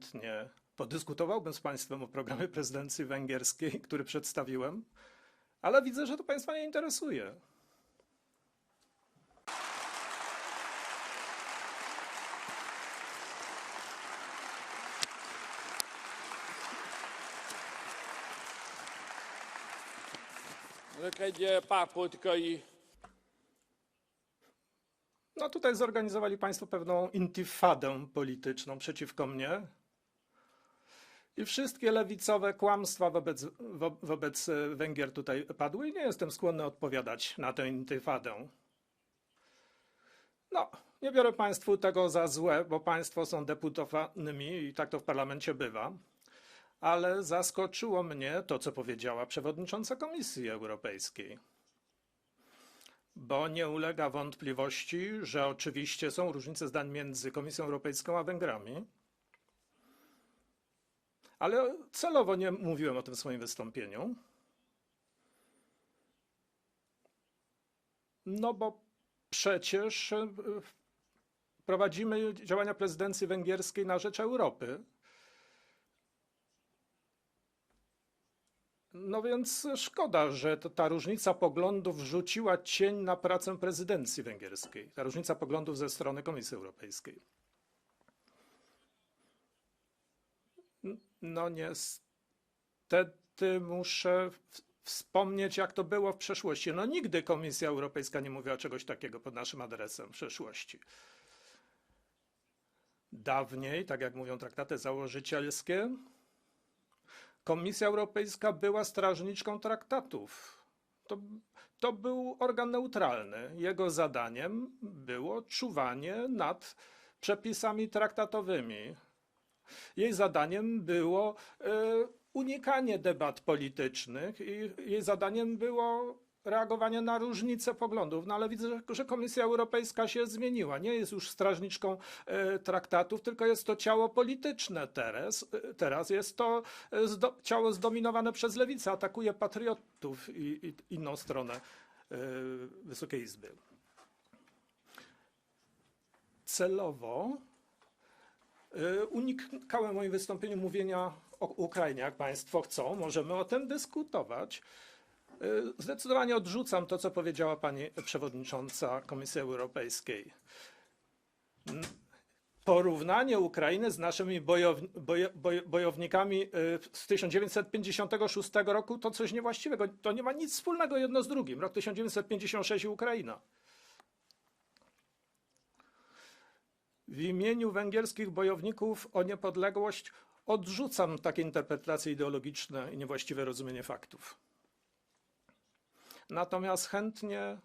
chętnie podyskutowałbym z Państwem o programie prezydencji węgierskiej, który przedstawiłem, ale widzę, że to Państwa nie interesuje. Egy pártpolitikai No tutaj zorganizowali Państwo pewną intifadę polityczną przeciwko mnie. I wszystkie lewicowe kłamstwa wobec, wo, wobec e, Węgier tutaj padły i nie jestem skłonny odpowiadać na tę intyfadę. No, nie biorę Państwu tego za złe, bo Państwo są deputowanymi i tak to w parlamencie bywa. Ale zaskoczyło mnie to, co powiedziała przewodnicząca Komisji Europejskiej bo nie ulega wątpliwości, że oczywiście są różnice zdań między Komisją Europejską a Węgrami. Ale celowo nie mówiłem o tym w swoim wystąpieniu. No bo przecież e, prowadzimy działania prezydencji węgierskiej na rzecz Europy. No więc szkoda, że to, ta różnica poglądów rzuciła cień na pracę prezydencji węgierskiej. Ta różnica poglądów ze strony Komisji Europejskiej. No niestety muszę wspomnieć, jak to było w przeszłości. No nigdy Komisja Europejska nie mówiła czegoś takiego pod naszym adresem w przeszłości. Dawniej, tak jak mówią traktaty założycielskie, Komisja Europejska była strażniczką traktatów. To, to był organ neutralny. Jego zadaniem było czuwanie nad przepisami traktatowymi. Jej zadaniem było e, unikanie debat politycznych i jej zadaniem było reagowanie na różnice poglądów. No ale widzę, że- Komisja Europejska się zmieniła. Nie jest już strażniczką e, traktatów, tylko jest to ciało polityczne teraz. E, Teraz jest to ciało zdominowane przez lewicę, atakuje patriotów i, i inną stronę Wysokiej Izby. Celowo unikałem w moim wystąpieniu mówienia o Ukrainie. Jak Państwo chcą, możemy o tym dyskutować. Y, Zdecydowanie odrzucam to, co powiedziała pani przewodnicząca Komisji Europejskiej. Porównanie Ukrainy z naszymi bojownikami y, z 1956 roku to coś niewłaściwego. To nie ma nic wspólnego jedno z drugim. Rok 1956 i Ukraina. W imieniu węgierskich bojowników o niepodległość odrzucam takie interpretacje ideologiczne i niewłaściwe rozumienie faktów. Natomiast chętnie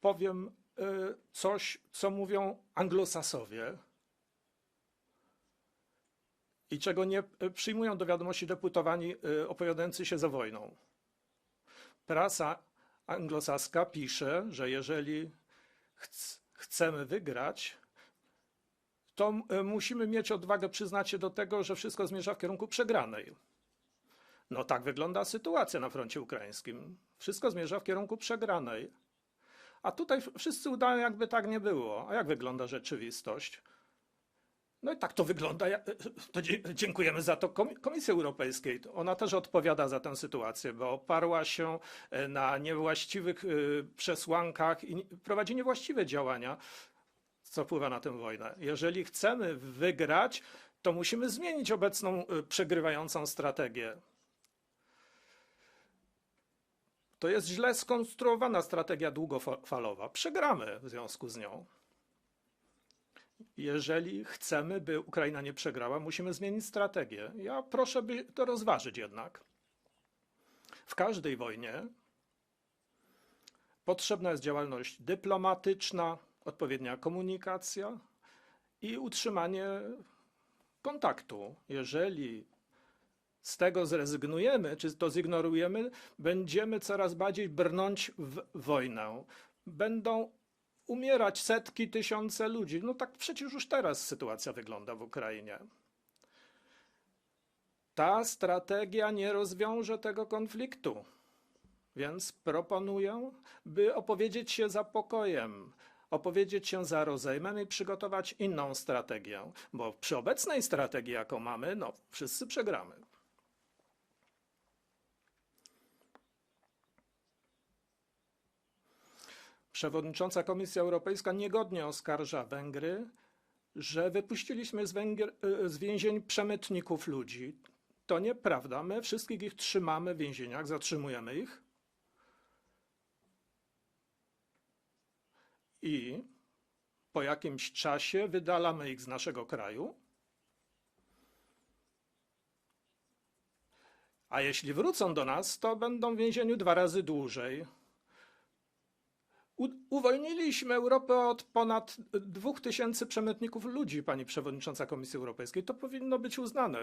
powiem y, coś, co mówią anglosasowie i czego nie y, przyjmują do wiadomości deputowani y, opowiadający się za wojną. Prasa anglosaska pisze, że jeżeli chc- chcemy wygrać, to y, musimy mieć odwagę przyznać się do tego, że wszystko zmierza w kierunku przegranej. No tak wygląda sytuacja na froncie ukraińskim. Wszystko zmierza w kierunku przegranej. A tutaj wszyscy udają, jakby tak nie było. A jak wygląda rzeczywistość? No i tak to wygląda. To dziękujemy za to Komi- Komisji Europejskiej. Ona też odpowiada za tę sytuację, bo oparła się e, na niewłaściwych e, przesłankach i prowadzi niewłaściwe działania, co wpływa na tę wojnę. Jeżeli chcemy wygrać, to musimy zmienić obecną e, przegrywającą strategię. To jest źle skonstruowana strategia długofalowa. Przegramy w związku z nią. Jeżeli chcemy, by Ukraina nie przegrała, musimy zmienić strategię. Ja proszę, by to rozważyć jednak. W każdej wojnie potrzebna jest działalność dyplomatyczna, odpowiednia komunikacja i utrzymanie kontaktu. Jeżeli z tego zrezygnujemy, czy to zignorujemy, będziemy coraz bardziej brnąć w wojnę. Będą umierać setki, tysiące ludzi. No tak przecież już teraz sytuacja wygląda w Ukrainie. Ta strategia nie rozwiąże tego konfliktu. Więc proponuję, by opowiedzieć się za pokojem, opowiedzieć się za rozejmem i przygotować inną strategię, bo przy obecnej strategii, jaką mamy, no wszyscy przegramy. Przewodnicząca Komisja Europejska niegodnie oskarża Węgry, że wypuściliśmy z, Węgier, y, z więzień przemytników ludzi. To nieprawda. My wszystkich ich trzymamy w więzieniach, zatrzymujemy ich. I po jakimś czasie wydalamy ich z naszego kraju. A jeśli wrócą do nas, to będą w więzieniu dwa razy dłużej. Uwolniliśmy Europę od ponad dwóch tysięcy przemytników ludzi, pani przewodnicząca Komisji Europejskiej. To powinno być uznane.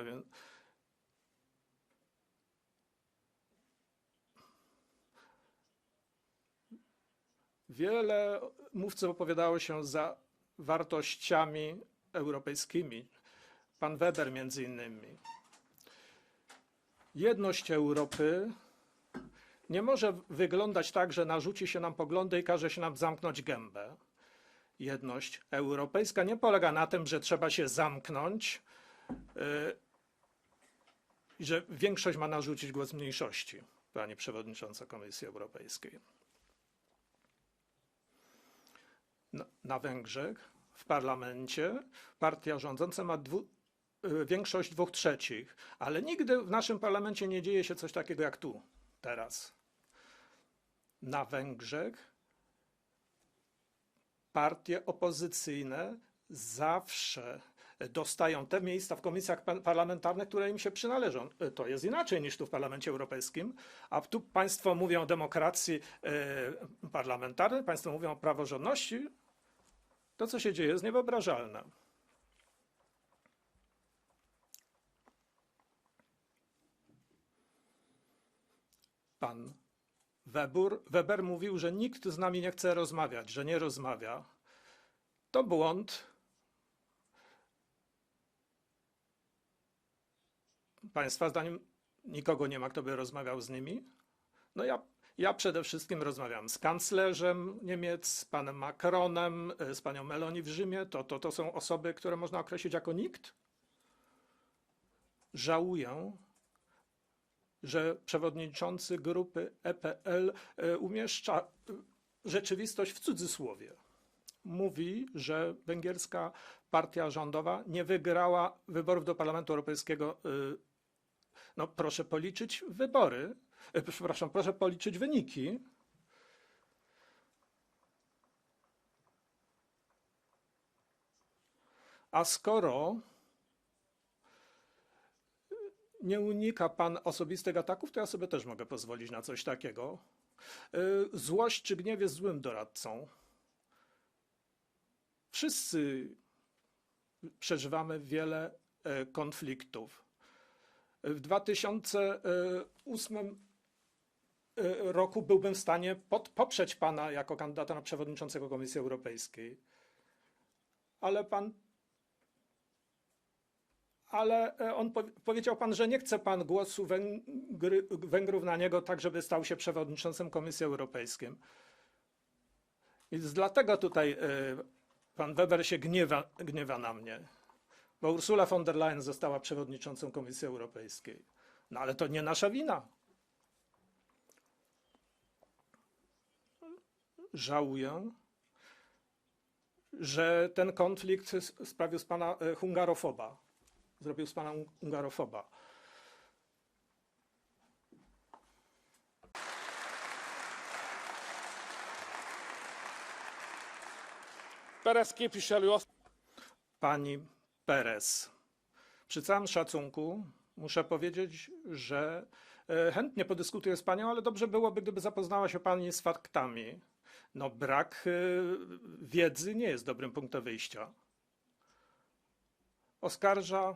Wiele mówców opowiadało się za wartościami europejskimi. Pan Weber między innymi. Jedność Europy nie może wyglądać tak, że narzuci się nam poglądy i każe się nam zamknąć gębę. Jedność europejska nie polega na tym, że trzeba się zamknąć i że większość ma narzucić głos mniejszości, pani przewodnicząca Komisji Europejskiej. Na, Węgrzech w parlamencie partia rządząca ma dwu, yy, większość dwóch trzecich, ale nigdy w naszym parlamencie nie dzieje się coś takiego jak tu teraz. Na Węgrzech partie opozycyjne zawsze dostają te miejsca w komisjach pa- parlamentarnych, które im się przynależą. To jest inaczej niż tu w Parlamencie Europejskim, a tu państwo mówią o demokracji e, parlamentarnej, państwo mówią o praworządności. To, co się dzieje, jest niewyobrażalne. Pan Weber, Weber mówił, że nikt z nami nie chce rozmawiać, że nie rozmawia. To błąd. Państwa zdaniem nikogo nie ma, kto by rozmawiał z nimi? No ja, ja przede wszystkim rozmawiam z kanclerzem Niemiec, z panem Macronem, z panią Meloni w Rzymie. To, to, to są osoby, które można określić jako nikt. Żałuję, że przewodniczący grupy EPL e, umieszcza e, rzeczywistość w cudzysłowie. Mówi, że węgierska partia rządowa nie wygrała wyborów do Parlamentu Europejskiego. e, No, proszę policzyć wybory, przepraszam, proszę policzyć wyniki. A skoro nie unika pan osobistych ataków, to ja sobie też mogę pozwolić na coś takiego. Y, Złość czy gniew jest złym doradcą. Wszyscy przeżywamy wiele e, konfliktów. W 2008 e, roku byłbym w stanie pod, poprzeć pana jako kandydata na przewodniczącego Komisji Europejskiej. Ale pan ale e, on powi- powiedział pan, że nie chce pan głosu Węgry, Węgrów na niego tak, żeby stał się przewodniczącym Komisji Europejskiej. Z- dlatego tutaj e, pan Weber się gniewa, gniewa na mnie, bo Ursula von der Leyen została przewodniczącą Komisji Europejskiej. No ale to nie nasza wina. Żałuję, że ten konflikt sprawił z pana e, hungarofoba zrobił z pana un- ungarofoba. Perez képviselő azt Pani Perez, przy całym szacunku muszę powiedzieć, że e, chętnie podyskutuję z panią, ale dobrze byłoby, gdyby zapoznała się pani z faktami. No, brak e, wiedzy nie jest dobrym punktem wyjścia. Oskarża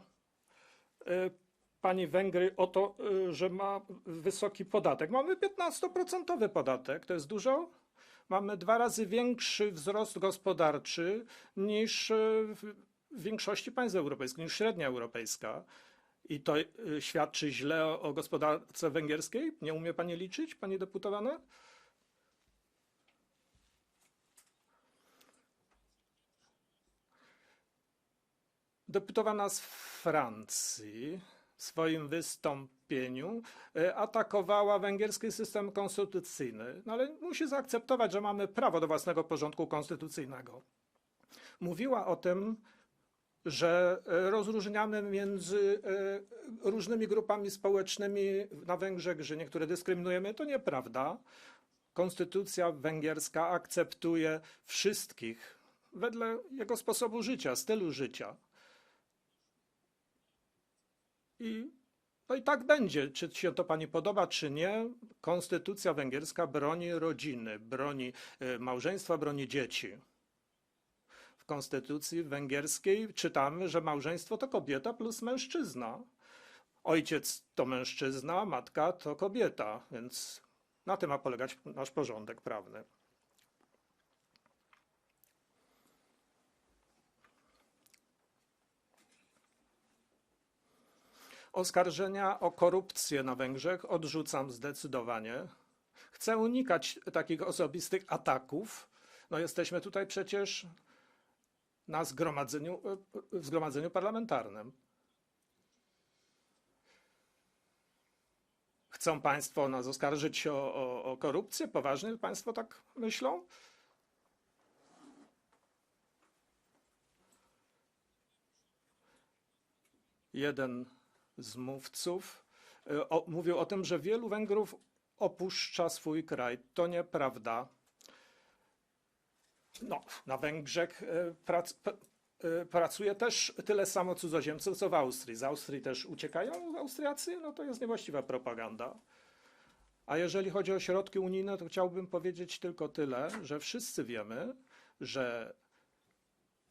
pani Węgry o to, e, że ma wysoki podatek. Mamy 15% podatek, to jest dużo? Mamy dwa razy większy wzrost gospodarczy niż e, w większości państw europejskich, niż średnia europejska. I to świadczy źle o, o gospodarce węgierskiej? Nie umie pani liczyć, pani deputowana? Deputowana z Francji w swoim wystąpieniu e, atakowała węgierski system konstytucyjny, no ale musi zaakceptować, że mamy prawo do własnego porządku konstytucyjnego. Mówiła o tym, że e, rozróżniamy między e, różnymi grupami społecznymi na Węgrzech, że niektóre dyskryminujemy. To nieprawda. Konstytucja węgierska akceptuje wszystkich wedle jego sposobu życia, stylu życia. I, no i tak będzie, czy się to pani podoba, czy nie. Konstytucja węgierska broni rodziny, broni e, małżeństwa, broni dzieci. W konstytucji węgierskiej czytamy, że małżeństwo to kobieta plus mężczyzna. Ojciec to mężczyzna, matka to kobieta, więc na tym ma polegać nasz porządek prawny. Oskarżenia o korupcję na Węgrzech odrzucam zdecydowanie. Chcę unikać takich osobistych ataków. No jesteśmy tutaj przecież na zgromadzeniu, w zgromadzeniu parlamentarnym. Chcą Państwo nas oskarżyć o, o, o korupcję? Poważnie Państwo tak myślą? Jeden z mówców e, o, mówił o tym, że wielu Węgrów opuszcza swój kraj. To nieprawda. No, na Węgrzech e, prac, e, pracuje też tyle samo cudzoziemców, co w Austrii. Z Austrii też uciekają Austriacy, no to jest niewłaściwa propaganda. A jeżeli chodzi o środki unijne, to chciałbym powiedzieć tylko tyle, że wszyscy wiemy, że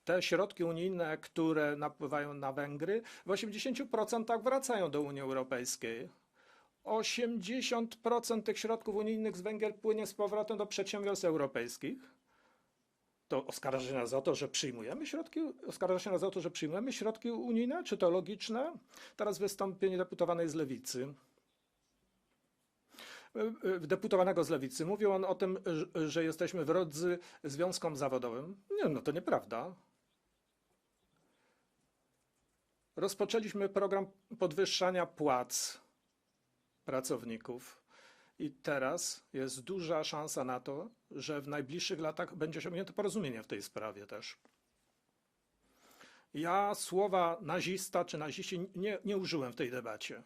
te środki unijne, które napływają na Węgry, w 80% wracają do Unii Europejskiej. 80% tych środków unijnych z Węgier płynie z powrotem do przedsiębiorstw europejskich. To oskarża nas o to, że przyjmujemy środki, oskarża się nas o to, że przyjmujemy środki unijne, czy to logiczne? Teraz wystąpienie deputowanej z Lewicy. Y, y, Deputowanego z Lewicy. Mówił on o tym, że jesteśmy wrodzy związkom zawodowym. Nie, no to nieprawda. Rozpoczęliśmy program podwyższania płac pracowników i teraz jest duża szansa na to, że w najbliższych latach będzie osiągnięte porozumienie w tej sprawie też. Ja słowa nazista czy naziści nie, nie użyłem w tej debacie.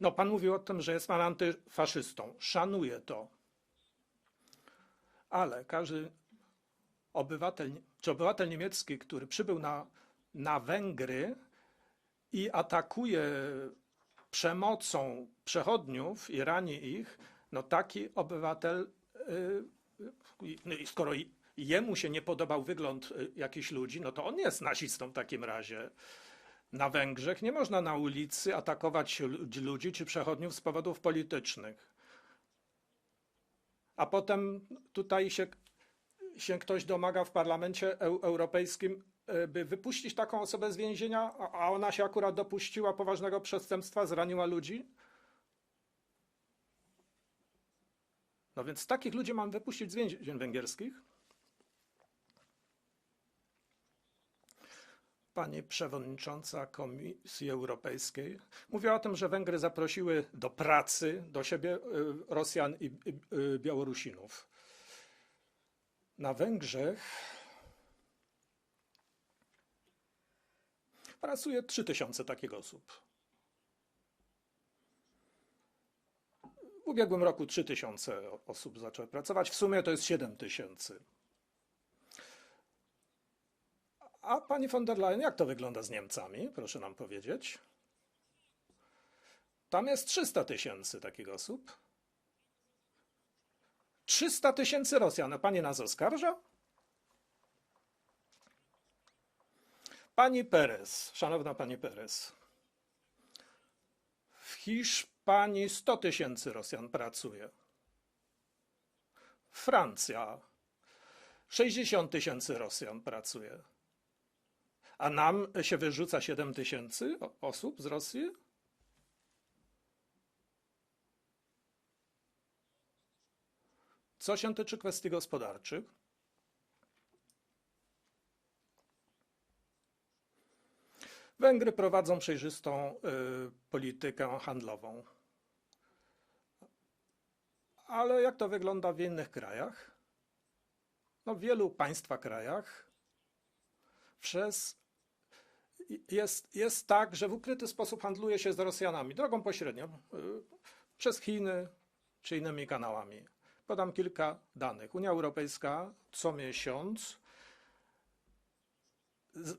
No, pan mówił o tym, że jest pan antyfaszystą. Szanuję to. Ale każdy obywatel, czy obywatel niemiecki, który przybył na, na Węgry i atakuje przemocą przechodniów i rani ich, no taki obywatel, y, no i skoro jemu się nie podobał wygląd y, jakichś ludzi, no to on jest nazistą w takim razie. Na Węgrzech nie można na ulicy atakować lu- ludzi czy przechodniów z powodów politycznych. A potem tutaj się się ktoś domaga w Parlamencie Eu- Europejskim, e, by wypuścić taką osobę z więzienia, a ona się akurat dopuściła poważnego przestępstwa, zraniła ludzi? No więc takich ludzi mam wypuścić z więzień węgierskich? Pani przewodnicząca Komisji Europejskiej mówiła o tym, że Węgry zaprosiły do pracy do siebie y, Rosjan i y, Białorusinów. Na Węgrzech pracuje 3000 takich osób. W ubiegłym roku 3000 o- osób zaczęło pracować, w sumie to jest 7000. A pani von der Leyen, jak to wygląda z Niemcami? Proszę nam powiedzieć. Tam jest 300 tysięcy takich osób. 300 tysięcy Rosjan. A pani nas oskarża? Pani Perez, szanowna pani Perez. W Hiszpanii 100 tysięcy Rosjan pracuje. Francja 60 tysięcy Rosjan pracuje. A nam się wyrzuca 7 tysięcy osób z Rosji? Co się tyczy kwestii gospodarczych, Węgry prowadzą przejrzystą y, politykę handlową. Ale jak to wygląda w innych krajach? No, w wielu państwa krajach przez jest, jest tak, że w ukryty sposób handluje się z Rosjanami drogą pośrednią y, przez Chiny czy innymi kanałami. Podam kilka danych. Unia Europejska co miesiąc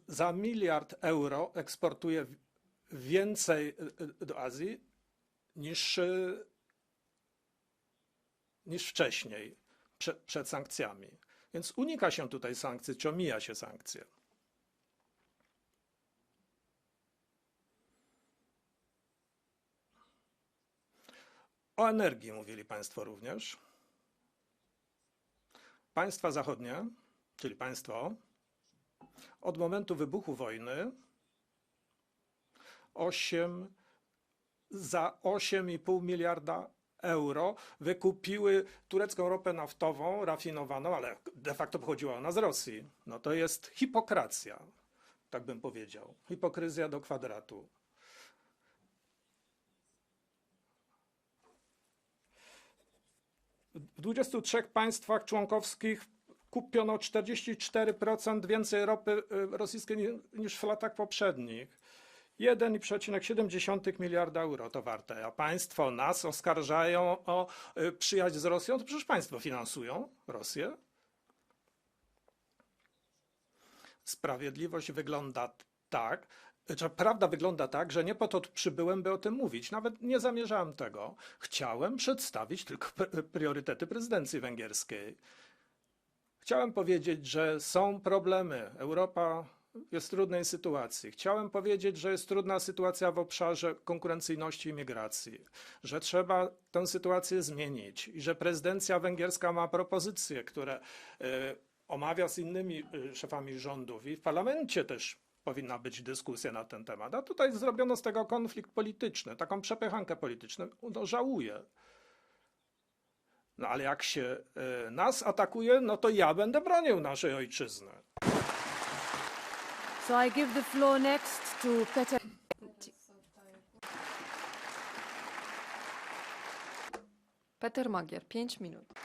za miliard euro eksportuje więcej y, y, do Azji niż, y, niż wcześniej, przed, przed sankcjami. Więc unika się tutaj sankcji, czy omija się sankcje. O energii mówili Państwo również. Państwa zachodnie, czyli państwo, od momentu wybuchu wojny 8, za 8,5 miliarda euro wykupiły turecką ropę naftową, rafinowaną, ale de facto pochodziła ona z Rosji. No to jest hipokracja, tak bym powiedział. Hipokryzja do kwadratu. W 23 państwach członkowskich kupiono 44% więcej ropy y, rosyjskiej ni- niż w latach poprzednich. 1,7 miliarda euro to warte, a państwo nas oskarżają o y, przyjaźń z Rosją, to przecież państwo finansują Rosję. Sprawiedliwość wygląda tak, prawda wygląda tak, że nie po to przybyłem, by o tym mówić. Nawet nie zamierzałem tego. Chciałem przedstawić tylko pr- priorytety prezydencji węgierskiej. Chciałem powiedzieć, że są problemy. Europa jest w trudnej sytuacji. Chciałem powiedzieć, że jest trudna sytuacja w obszarze konkurencyjności i migracji, że trzeba tę sytuację zmienić i że prezydencja węgierska ma propozycje, które e, omawia z innymi e, szefami rządów i w parlamencie też powinna być dyskusja na ten temat. A tutaj zrobiono z tego konflikt polityczny, taką przepychankę polityczną. No, żałuję. No ale jak się e, nas atakuje, no to ja będę bronił naszej ojczyzny. So I give the floor next to Peter. Peter Magier, 5 minut.